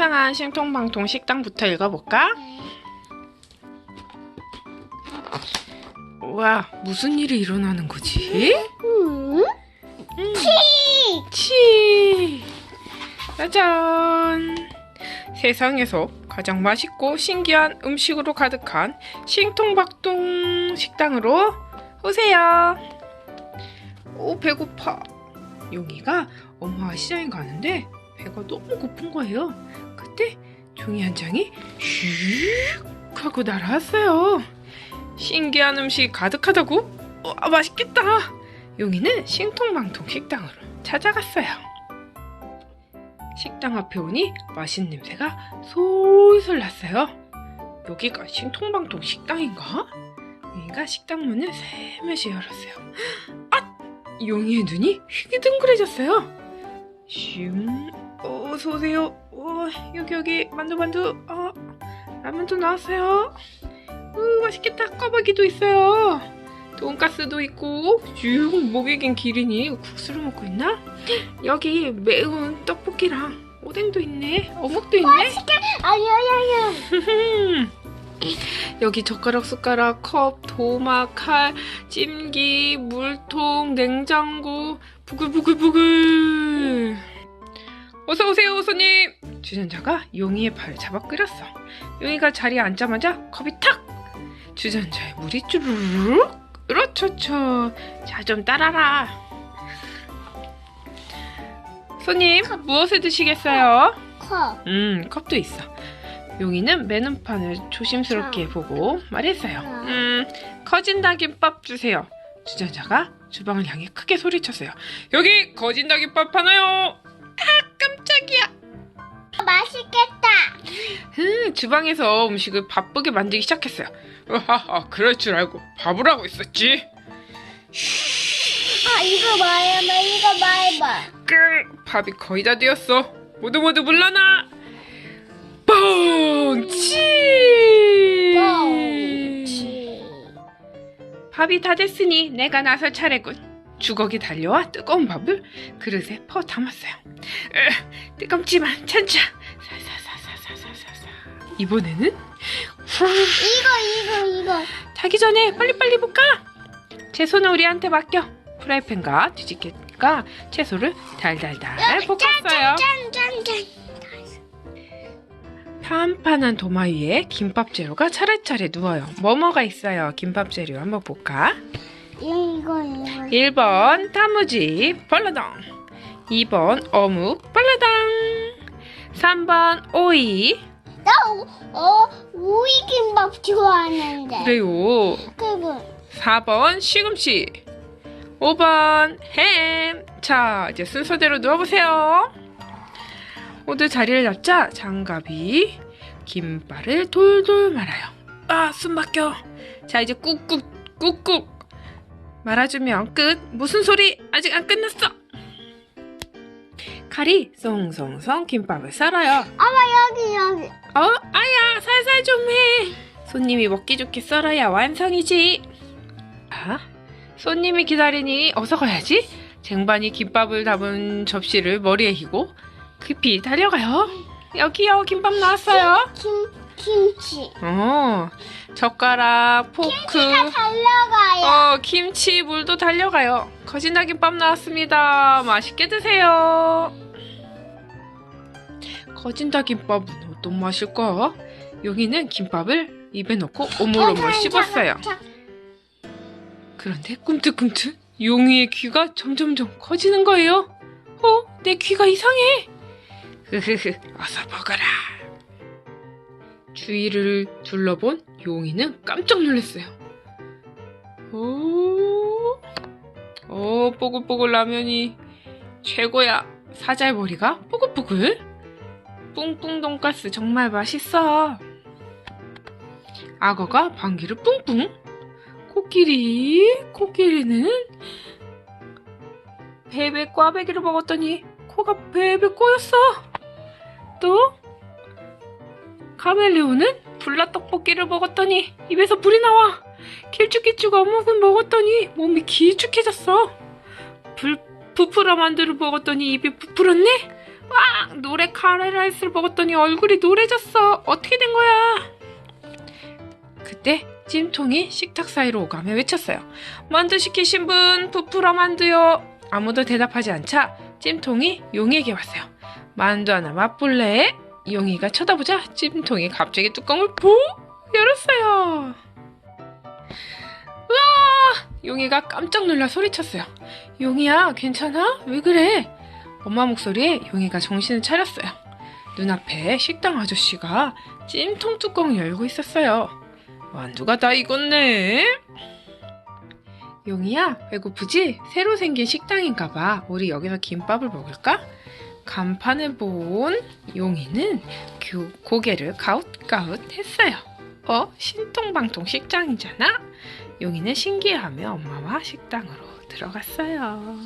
상상한 신통방통 식당부터 읽어볼까? 와, 무슨 일이 일어나는 거지? 음? 치! 짜잔! 세상에서 가장 맛있고 신기한 음식으로 가득한 신통박동 식당으로 오세요. 오, 배고파. 용이가 엄마와 시장에 가는데 배가 너무 고픈 거예요. 그때 종이 한 장이 슉 하고 날아왔어요. 신기한 음식이 가득하다고? 와, 맛있겠다. 용이는 신통방통 식당으로 찾아갔어요. 식당 앞에 오니 맛있는 냄새가 솔솔 났어요. 여기가 신통방통 식당인가? 용이가 식당 문을 살며시 열었어요. 아! 용이의 눈이 휘기둥그레졌어요. 슝, 어서 오세요. 어, 여기 여기 만두 만두. 어, 라면도 나왔어요. 우, 맛있겠다. 꿔바기도 있어요. 돈가스도 있고 쭉 목에 긴 기린이 국수를 먹고 있나? 여기 매운 떡볶이랑 오뎅도 있네 어묵도 있네 아야야야. 여기 젓가락 숟가락 컵 도마 칼 찜기 물통 냉장고 부글부글부글 어서 오세요 손님 주전자가 용이의 발을 잡아 끌었어 용이가 자리에 앉자마자 컵이 탁 주전자에 물이 쭈르륵 으러쳐쳐 자좀 따라라 손님 무엇을 드시겠어요? 컵. 음, 컵도 있어. 용이는 메뉴판을 조심스럽게 보고 말했어요. 음, 커진다 김밥 주세요. 주전자가 주방을 향해 크게 소리쳤어요. 여기 거진다 김밥 하나요. 아, 깜짝이야. 맛있겠다. 음, 주방에서 음식을 바쁘게 만들기 시작했어요. 하하, 그럴 줄 알고 밥을 하고 있었지. 아 이거 말해봐. 이거 말해봐. 끙, 밥이 거의 다 되었어. 모두 모두 물러나. 뻥치. 뻥치. 밥이 다 됐으니 내가 나설 차례군. 주걱이 달려와 뜨거운 밥을 그릇에 퍼 담았어요. 으, 뜨겁지만. 사사사사사사사. 이번에는 후, 이거 이거 이거. 타기 전에 빨리빨리 볶아. 채소는 우리한테 맡겨. 프라이팬과 뒤집개가 채소를 달달달 볶았어요. 짠짠짠. 판판한 도마 위에 김밥 재료가 차례차례 누워요. 뭐뭐가 있어요? 김밥 재료 한번 볼까? 이거 이거. 1번 타무지 벌러덩 2번 어묵 벌러덩 3번 오이. 나 어, 오이 김밥 좋아하는데. 그래요. 그리고 4번 시금치 5번 햄. 자 이제 순서대로 누워보세요. 모두 자리를 잡자 장갑이 김발을 돌돌 말아요. 아 숨 막혀. 자 이제 꾹꾹 꾹꾹 말아주면 끝 무슨 소리 아직 안 끝났어 칼이 송송송 김밥을 썰어요 여기 여기. 어? 아야 살살 좀 해. 손님이 먹기 좋게 썰어야 완성이지. 아, 손님이 기다리니 어서 가야지. 쟁반이 김밥을 담은 접시를 머리에 휘고 급히 달려가요. 여기요, 김밥 나왔어요. 김 김치. 어, 젓가락, 포크, 김치가 달려가요. 어, 김치, 물도 달려가요. 거진다 김밥 나왔습니다. 맛있게 드세요. 거진다 김밥은 어떤 맛일까? 여기는 김밥을 입에 넣고 오물오물 씹었어요. 자, 그런데 꿈틀꿈틀 용이의 귀가 점점점 커지는 거예요. 어? 내 귀가 이상해. 흐흐흐, 어서 먹어라. 주위를 둘러본 용이는 깜짝 놀랐어요. 오, 어, 뽀글뽀글 라면이 최고야. 사잘머리가 뽀글뽀글. 뿡뿡 돈가스 정말 맛있어. 악어가 방귀를 뿡뿡. 코끼리, 코끼리는 베베 꽈배기를 먹었더니 코가 베베 꼬였어. 또 카멜레온은 불라 떡볶이를 먹었더니 입에서 불이 나와. 길쭉길쭉 어묵을 먹었더니 몸이 길쭉해졌어. 불 부풀어 만두를 먹었더니 입이 부풀었네. 와 노래 카레라이스를 먹었더니 얼굴이 노래졌어. 어떻게 된 거야? 그때 찜통이 식탁 사이로 오가며 외쳤어요. 만두 시키신 분 부풀어 만두요. 아무도 대답하지 않자 찜통이 용이에게 왔어요. 만두 하나 맛볼래? 용이가 쳐다보자 찜통이 갑자기 뚜껑을 푹 열었어요. 우와! 용이가 깜짝 놀라 소리쳤어요. 용이야, 괜찮아? 왜 그래? 엄마 목소리에 용이가 정신을 차렸어요. 눈앞에 식당 아저씨가 찜통 뚜껑을 열고 있었어요. 만두가 다 익었네. 용이야, 배고프지? 새로 생긴 식당인가봐. 우리 여기서 김밥을 먹을까? 간판을 본 용이는 교- 고개를 가웃가웃 했어요. 어? 신통방통 식당이잖아? 용이는 신기해하며 엄마와 식당으로 들어갔어요.